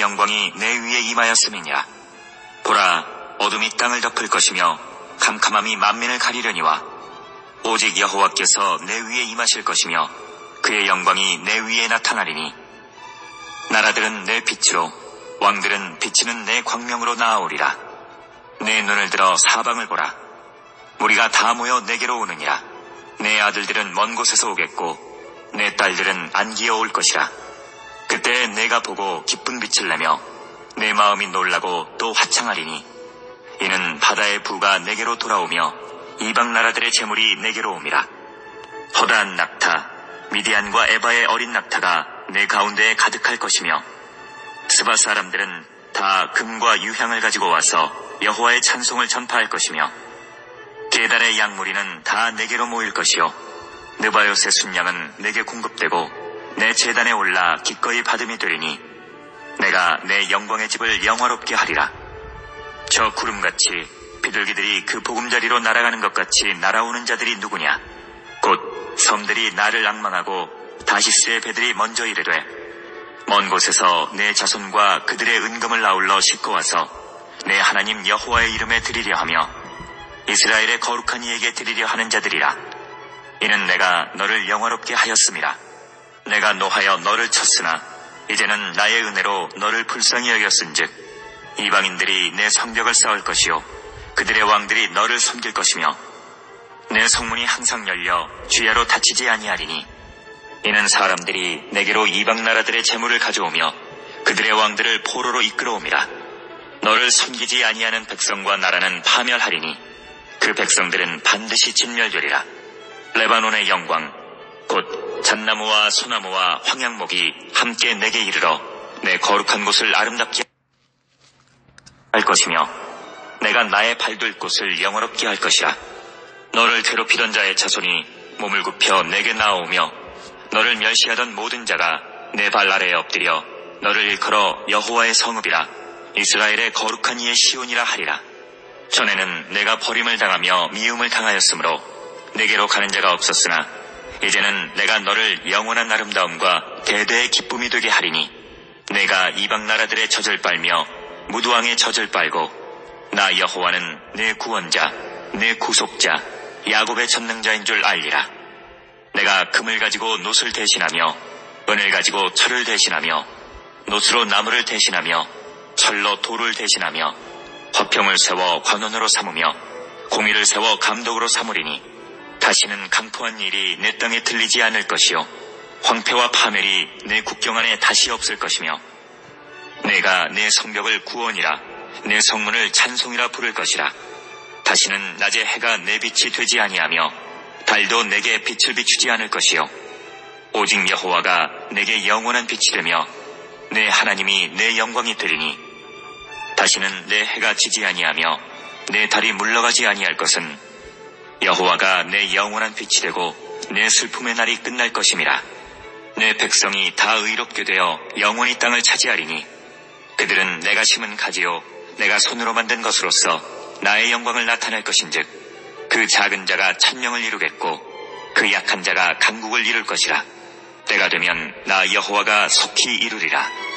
영광이 내 위에 임하였음이니라. 보라, 어둠이 땅을 덮을 것이며 캄캄함이 만민을 가리려니와 오직 여호와께서 내 위에 임하실 것이며 그의 영광이 내 위에 나타나리니 나라들은 내 빛으로 왕들은 비치는 내 광명으로 나아오리라. 내 눈을 들어 사방을 보라. 우리가 다 모여 내게로 오느니라. 내 아들들은 먼 곳에서 오겠고 내 딸들은 안기어 올 것이라. 그때 내가 보고 기쁜 빛을 내며 내 마음이 놀라고 또 화창하리니 이는 바다의 부가 내게로 돌아오며 이방 나라들의 재물이 내게로 옵니다. 허다한 낙타, 미디안과 에바의 어린 낙타가 내 가운데에 가득할 것이며 스바 사람들은 다 금과 유향을 가지고 와서 여호와의 찬송을 전파할 것이며 계달의 양무리는 다 내게로 모일 것이요 느바요스의 순양은 내게 공급되고 내 재단에 올라 기꺼이 받음이 되리니 내가 내 영광의 집을 영화롭게 하리라. 저 구름같이 비둘기들이 그 보금자리로 날아가는 것 같이 날아오는 자들이 누구냐? 곧 섬들이 나를 악망하고 다시스의 배들이 먼저 이르되 먼 곳에서 내 자손과 그들의 은금을 아울러 싣고 와서 내 하나님 여호와의 이름에 드리려 하며 이스라엘의 거룩한 이에게 드리려 하는 자들이라. 이는 내가 너를 영화롭게 하였음이라 내가 노하여 너를 쳤으나 이제는 나의 은혜로 너를 불쌍히 여겼은즉 이방인들이 내 성벽을 쌓을 것이요 그들의 왕들이 너를 섬길 것이며 내 성문이 항상 열려 주야로 닫히지 아니하리니 이는 사람들이 내게로 이방 나라들의 재물을 가져오며 그들의 왕들을 포로로 이끌어옵니다. 너를 섬기지 아니하는 백성과 나라는 파멸하리니 그 백성들은 반드시 진멸되리라. 레바논의 영광 곧 잣나무와 소나무와 황양목이 함께 내게 이르러 내 거룩한 곳을 아름답게 할 것이며 내가 나의 발둘 곳을 영화롭게 할 것이라. 너를 괴롭히던 자의 자손이 몸을 굽혀 내게 나오며 너를 멸시하던 모든 자가 내 발 아래에 엎드려 너를 일컬어 여호와의 성읍이라 이스라엘의 거룩한 이의 시온이라 하리라. 전에는 내가 버림을 당하며 미움을 당하였으므로 내게로 가는 자가 없었으나 이제는 내가 너를 영원한 아름다움과 대대의 기쁨이 되게 하리니 내가 이방 나라들의 젖을 빨며 무두왕의 젖을 빨고 나 여호와는 내 구원자 내 구속자 야곱의 전능자인 줄 알리라. 내가 금을 가지고 노을 대신하며 은을 가지고 철을 대신하며 노수로 나무를 대신하며 철로 돌을 대신하며 화평을 세워 관원으로 삼으며 공의를 세워 감독으로 삼으리니 다시는 강포한 일이 내 땅에 들리지 않을 것이요. 황폐와 파멸이 내 국경 안에 다시 없을 것이며 내가 내 성벽을 구원이라 내 성문을 찬송이라 부를 것이라. 다시는 낮에 해가 내 빛이 되지 아니하며 달도 내게 빛을 비추지 않을 것이요. 오직 여호와가 내게 영원한 빛이 되며 내 하나님이 내 영광이 되리니. 다시는 내 해가 지지 아니하며 내 달이 물러가지 아니할 것은 여호와가 내 영원한 빛이 되고 내 슬픔의 날이 끝날 것임이라. 내 백성이 다 의롭게 되어 영원히 땅을 차지하리니 그들은 내가 심은 가지요 내가 손으로 만든 것으로서 나의 영광을 나타낼 것인즉 그 작은 자가 천명을 이루겠고 그 약한 자가 강국을 이룰 것이라. 때가 되면 나 여호와가 속히 이루리라